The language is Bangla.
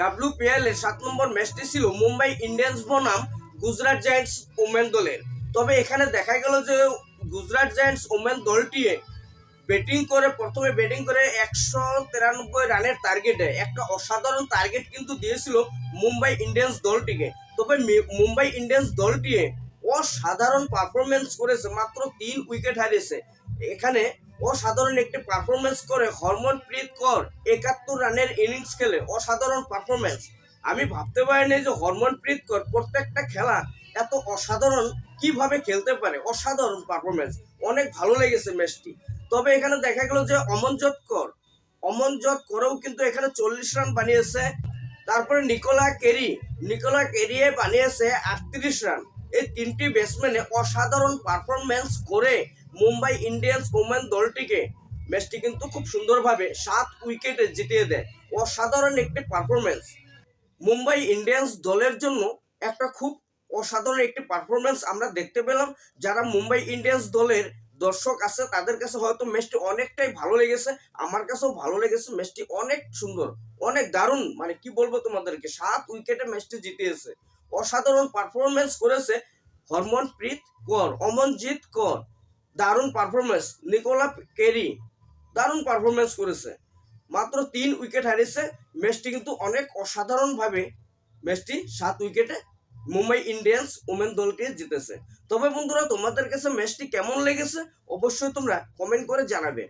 ডাব্লিউপিএল এর সাত নম্বর ম্যাচটি ছিল মুম্বাই ইন্ডিয়ান্স বনাম গুজরাট জায়ান্টস ওমেন দলের। তবে এখানে দেখা গেল যে গুজরাট জায়ান্টস ওমেন দলটি ব্যাটিং করে, প্রথমে ব্যাটিং করে একশো তিরানব্বই রানের টার্গেটে একটা অসাধারণ টার্গেট কিন্তু দিয়েছিল মুম্বাই ইন্ডিয়ান্স দলটিকে। তবে মুম্বাই ইন্ডিয়ান্স দলটি অসাধারণ পারফরমেন্স করেছে, মাত্র তিন উইকেট হারিয়েছে। এখানে অসাধারণ একটি পারফরমেন্স করে। হরমনপ্রীত কর, একাত্তর রানের ইনিংস খেলে। অসাধারণ পারফরমেন্স আমি ভাবতে পারিনি যে হরমনপ্রীত কর, প্রত্যেকটা খেলা এত অসাধারণ কীভাবে খেলতে পারে? অসাধারণ পারফরমেন্স অনেক ভালো লেগেছে ম্যাচটি তবে এখানে দেখা গেল যে অমনজোত কর। অমনজোত করেও কিন্তু এখানে চল্লিশ রান বানিয়েছে। তারপরে নিকোলা কেরি। নিকোলা কেরিয়ে বানিয়েছে আটত্রিশ রান। এই তিনটি ব্যাটসম্যানে অসাধারণ পারফরমেন্স করে মুম্বাই ইন্ডিয়ান্স ওমেন দলটিকে। ম্যাচটি কিন্তু খুব সুন্দরভাবে সাত উইকেটে জিতিয়ে দেয়। অসাধারণ একটি পারফরমেন্স মুম্বাই ইন্ডিয়ান্স দলের জন্য একটা খুব অসাধারণ একটি পারফরমেন্স আমরা দেখতে পেলাম। যারা মুম্বাই ইন্ডিয়ান্স দলের দর্শক আছে, তাদের কাছে হয়তো ম্যাচটি অনেকটাই ভালো লেগেছে। আমার কাছেও ভালো লেগেছে ম্যাচটি অনেক সুন্দর, অনেক দারুণ। মানে কি বলব তোমাদেরকে, সাত উইকেটে ম্যাচটি জিতিয়েছে। অসাধারণ পারফরমেন্স করেছে হরমনপ্রীত কর, অমনজিৎ কর। দারুণ পারফরমেন্স নিকোলা কেরি। দারুণ পারফরমেন্স করেছে। মাত্র তিন উইকেট হারিয়েছে। ম্যাচটি কিন্তু অনেক অসাধারণভাবে ম্যাচটি সাত উইকেটে মুম্বাই ইন্ডিয়ান্স ওমেন দলকে জিতেছে। তবে বন্ধুরা, তোমাদের কাছে ম্যাচটি কেমন লেগেছে? অবশ্যই তোমরা কমেন্ট করে জানাবে।